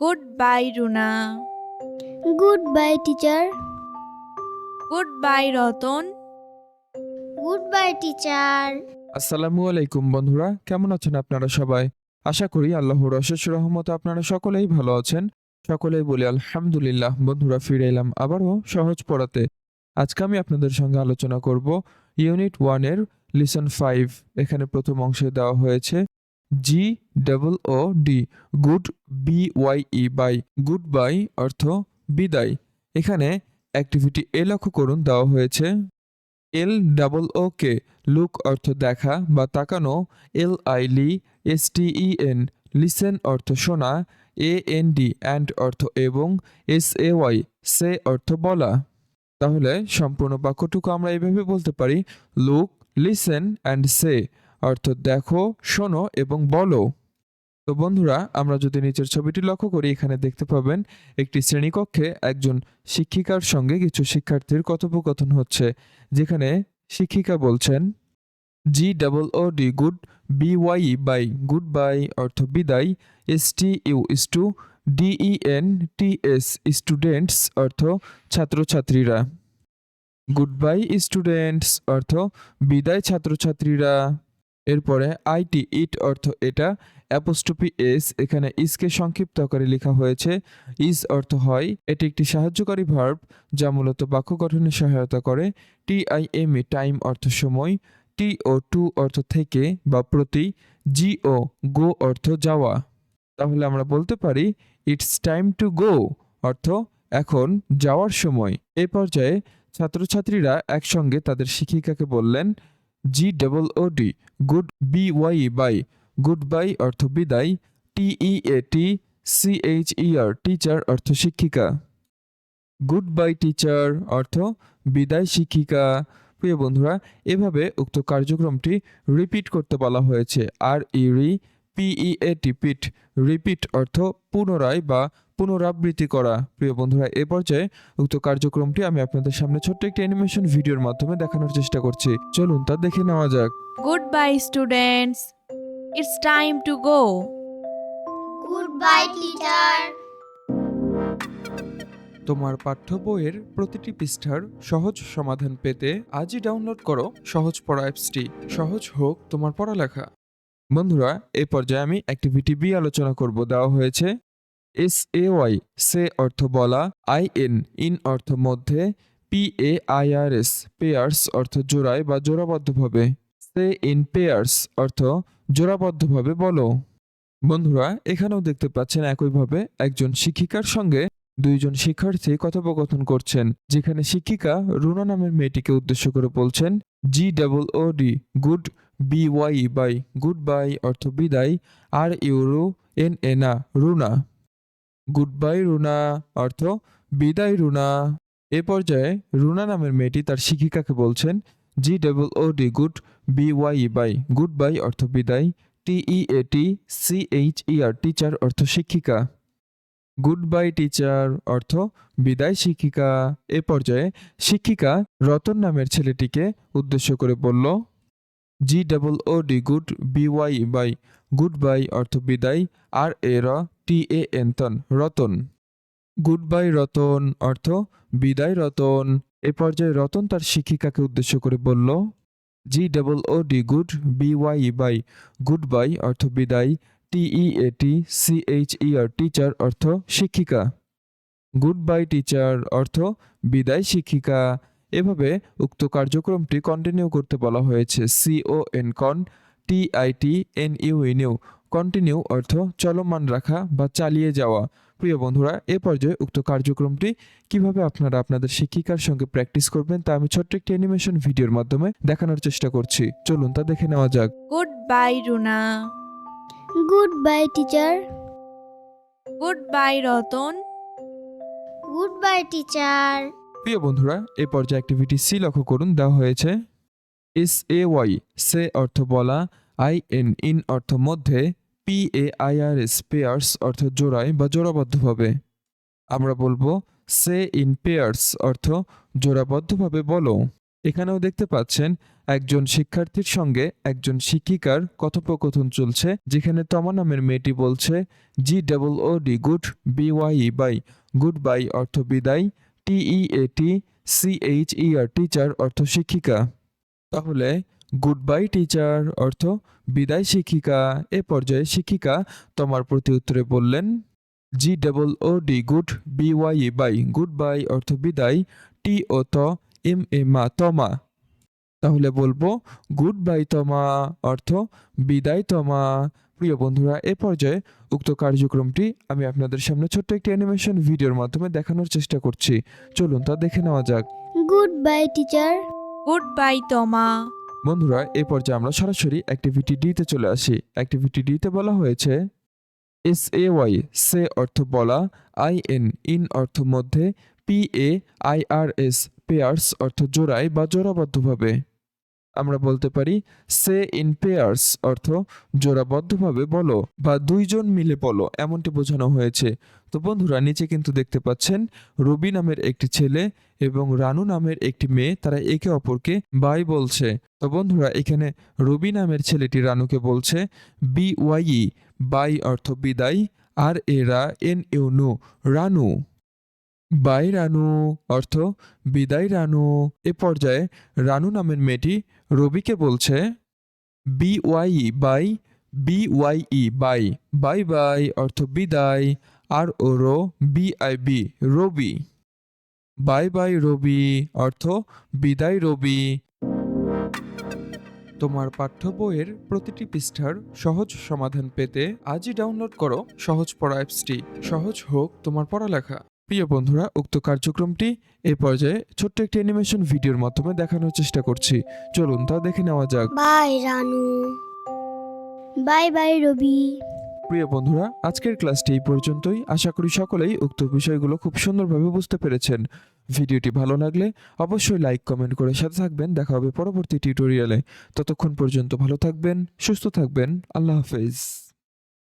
Goodbye Runa goodbye teacher goodbye Ratan goodbye teacher আসসালামু আলাইকুম বন্ধুরা। কেমন আছেন আপনারা সবাই? আশা করি আল্লাহর অশেষ রহমতে আপনারা সকলেই ভালো আছেন। সকলেই বলি আলহামদুলিল্লাহ বন্ধুরা ফিরে এলাম আবারও সহজ পড়াতে। আজকে আমি আপনাদের সঙ্গে আলোচনা করব ইউনিট ওয়ানের লিসন ফাইভ এখানে প্রথম অংশে দেওয়া হয়েছে। G double O D good B Y E bye goodbye অর্থ বিদায়। এখানে অ্যাক্টিভিটি এ লক্ষ্য করুন, দেওয়া হয়েছে এল ডাবল ও কে লুক অর্থ দেখা বা তাকানো L I Li S T E N listen অর্থ শোনা এ এন ডি অ্যান্ড অর্থ এবং এস এ ওয়াই সে অর্থ বলা। তাহলে সম্পূর্ণ বাক্যটুকু আমরা এভাবে বলতে পারি লুক লিসেন অ্যান্ড সে অর্থ দেখো, শোনো এবং বলো। তো বন্ধুরা, আমরা যদি নিচের ছবিটি লক্ষ্য করি, এখানে দেখতে পাবেন একটি শ্রেণীকক্ষে একজন শিক্ষিকার সঙ্গে কিছু শিক্ষার্থীর কথোপকথন হচ্ছে, যেখানে শিক্ষিকা বলছেন G double O D good B Y bye goodbye অর্থ বিদায় এস টি ইউ ইস two D E N T S students অর্থ ছাত্রছাত্রীরা। গুড বাই স্টুডেন্টস অর্থ বিদায়, ছাত্রছাত্রীরা। এরপরে আইটি ইট অর্থ এটা অ্যাপোস্টপি এস এখানে ইসকে সংক্ষিপ্ত আকারে লেখা হয়েছে। ইস অর্থ হয়, এটি একটি সাহায্যকারী ভার্ব যা মূলত বাক্য গঠনে সহায়তা করে। T I M E time অর্থ সময়। টি ও টু অর্থ থেকে বা প্রতি। জি ও গো অর্থ যাওয়া। তাহলে আমরা বলতে পারি ইটস টাইম টু গো অর্থ এখন যাওয়ার সময়। এই পর্যায়ে ছাত্রছাত্রীরা একসঙ্গে তাদের শিক্ষিকাকে বললেন G double O D good B Y bye goodbye অর্থ বিদায় T E A T C H E R teacher অর্থ শিক্ষিকা। গুড বাই টিচার অর্থ বিদায় শিক্ষিকা। প্রিয় বন্ধুরা, এভাবে উক্ত কার্যক্রমটি রিপিট করতে বলা হয়েছে আর ই রি পিই এ টি পিট রিপিট অর্থ পুনরায় বা পুনরাবৃত্তি করা। প্রিয় বন্ধুরা এ পর্যায়ে উক্ত কার্যক্রমটি আমি আপনাদের সামনে ছোট্ট একটি অ্যানিমেশন ভিডিওর মাধ্যমে দেখানোর চেষ্টা করছি। চলুন তা দেখে নেওয়া যাক। Goodbye students it's time to go goodbye teacher তোমার পাঠ্য বইয়ের প্রতিটি পৃষ্ঠার সহজ সমাধান পেতে আজই ডাউনলোড করো সহজ পড়া অ্যাপসটি। সহজ হোক তোমার পড়ালেখা। বন্ধুরা এই পর্যায়ে আমি অ্যাক্টিভিটি বি আলোচনা করব। দেওয়া হয়েছে এস এ ওয়াই, সে অর্থ বলা, আই এন, ইন অর্থ মধ্যে, P A I R S, pairs অর্থ জোড়ায় বা জোড়াবদ্ধভাবে। সে ইন পেয়ার্স অর্থ জোড়াবদ্ধভাবে বলো। বন্ধুরা, এখানেও দেখতে পাচ্ছেন একইভাবে একজন শিক্ষিকার সঙ্গে দুইজন শিক্ষার্থী কথোপকথন করছেন, যেখানে শিক্ষিকা রুনা নামের মেয়েটিকে উদ্দেশ্য করে বলছেন, G double O D, good B Y bye goodbye অর্থ বিদায়, আর ইউরো এন এনা রুনা। গুড বাই রুনা অর্থ বিদায়, রুনা। এ পর্যায়ে রুনা নামের মেয়েটি তার শিক্ষিকাকে বলছেন G double O D good B Y bye goodbye অর্থ বিদায় T E A T C H E R teacher অর্থ শিক্ষিকা। গুড বাই টিচার অর্থ বিদায়, শিক্ষিকা। এ পর্যায়ে শিক্ষিকা রতন নামের ছেলেটিকে উদ্দেশ্য করে বলল G double O D good B Y bye goodbye অর্থ বিদায়, আর এ র টি এ এন তন, রতন। গুড বাই রতন, অর্থ বিদায়, রতন। এ পর্যায়ে রতন তার শিক্ষিকাকে উদ্দেশ্য করে বলল G double O D good B Y bye goodbye অর্থ বিদায় T E A T C H E R teacher অর্থ শিক্ষিকা। গুড বাই টিচার অর্থ বিদায়, শিক্ষিকা। এভাবে উক্ত কার্যক্রমটি কন্টিনিউ করতে বলা হয়েছে। C O N con T I T N U U continue অর্থ চলমান রাখা বা চালিয়ে যাওয়া। প্রিয় বন্ধুরা এ পর্যায়ে উক্ত কার্যক্রমটি কীভাবে আপনারা আপনাদের শিক্ষিকার সঙ্গে প্র্যাকটিস করবেন তা আমি ছোট্ট একটি অ্যানিমেশন ভিডিওর মাধ্যমে দেখানোর চেষ্টা করছি। চলুন তা দেখে নেওয়া যাক। Goodbye Runa. Goodbye teacher goodbye Ratan. Goodbye teacher প্রিয় বন্ধুরা, এ পর্যায়ে অ্যাক্টিভিটি সি লক্ষ্য করুন। দেওয়া হয়েছে এস এ ওয়াই সে অর্থ বলা আই এন ইন অর্থ মধ্যে P A I R S pairs অর্থ জোড়ায় বা জোড়াবদ্ধভাবে। আমরা বলব সে ইন পেয়ার্স অর্থ জোড়াবদ্ধভাবে বলো। এখানেও দেখতে পাচ্ছেন, একজন শিক্ষার্থীর সঙ্গে একজন শিক্ষিকার কথোপকথন চলছে, যেখানে তমা নামের মেয়েটি বলছে G double O D good B Y bye goodbye অর্থ বিদায় T E A T C H E R teacher অর্থ শিক্ষিকা। তাহলে গুড বাই টিচার অর্থ বিদায়, শিক্ষিকা, এ পর্যায়ে শিক্ষিকা তোমার প্রতি উত্তরে বললেন G double O D good B Y bye goodbye অর্থ বিদায় টি ও ত এম এ মা তমা তাহলে বলব গুড বাই তমা অর্থ বিদায় তমা প্রিয় বন্ধুরা এ পর্যায়ে উক্ত কার্যক্রমটি আমি আপনাদের সামনে ছোট্ট একটি অ্যানিমেশন ভিডিওর মাধ্যমে দেখানোর চেষ্টা করছি। চলুন তা দেখে নেওয়া যাক। Goodbye teacher. Good bye Tama. বন্ধুরা এ পর্যায়ে আমরা সরাসরি অ্যাক্টিভিটি ডিতে চলে আসি। অ্যাক্টিভিটি ডিতে বলা হয়েছে এস এ ওয়াই সে অর্থ বলা আই এন ইন অর্থ মধ্যে P A I R S pairs অর্থ জোড়ায় বা জোড়াবদ্ধভাবে আমরা বলতে পারি, সে ইন পেয়ার্স অর্থ জোড়াবদ্ধভাবে বলো বা দুইজন মিলে বলো, এমনটি বোঝানো হয়েছে। তো বন্ধুরা, নিচে কিন্তু দেখতে পাচ্ছেন, রবি নামের একটি ছেলে এবং রানু নামের একটি মেয়ে, তারা একে অপরকে বাই বলছে। তো বন্ধুরা, এখানে রবি নামের ছেলেটি রানুকে বলছে, বি ওয়াই বাই অর্থ বিদায়, আর এরা N U Ranu. Bye Ranu অর্থ বিদায় রানু। এ পর্যায়ে রানু নামের মেয়েটি রবিকে বলছে B Y by B Y E bye bye bye অর্থ বিদায়, R O rho B I B, Robi. Bye bye Robi অর্থ বিদায় রবি। তোমার পাঠ্য বইয়ের প্রতিটি পৃষ্ঠার সহজ সমাধান পেতে আজই ডাউনলোড করো সহজ পড়া অ্যাপসটি। সহজ হোক তোমার পড়ালেখা। প্রিয় বন্ধুরা উক্ত কার্যক্রমটি এই পর্যায়ে ছোট্ট একটি অ্যানিমেশন ভিডিওর মাধ্যমে দেখানোর চেষ্টা করছি। চলুন তা দেখে নেওয়া যাক। Bye Ranu. Bye bye Robi. প্রিয় বন্ধুরা আজকের ক্লাসটি এই পর্যন্তই। আশা করি সকলেই উক্ত বিষয়গুলো খুব সুন্দরভাবে বুঝতে পেরেছেন। ভিডিওটি ভালো লাগলে অবশ্যই লাইক কমেন্ট করে সাথে থাকবেন। দেখা হবে পরবর্তী টিউটোরিয়ালে। ততক্ষণ পর্যন্ত ভালো থাকবেন সুস্থ থাকবেন। আল্লাহ হাফেজ।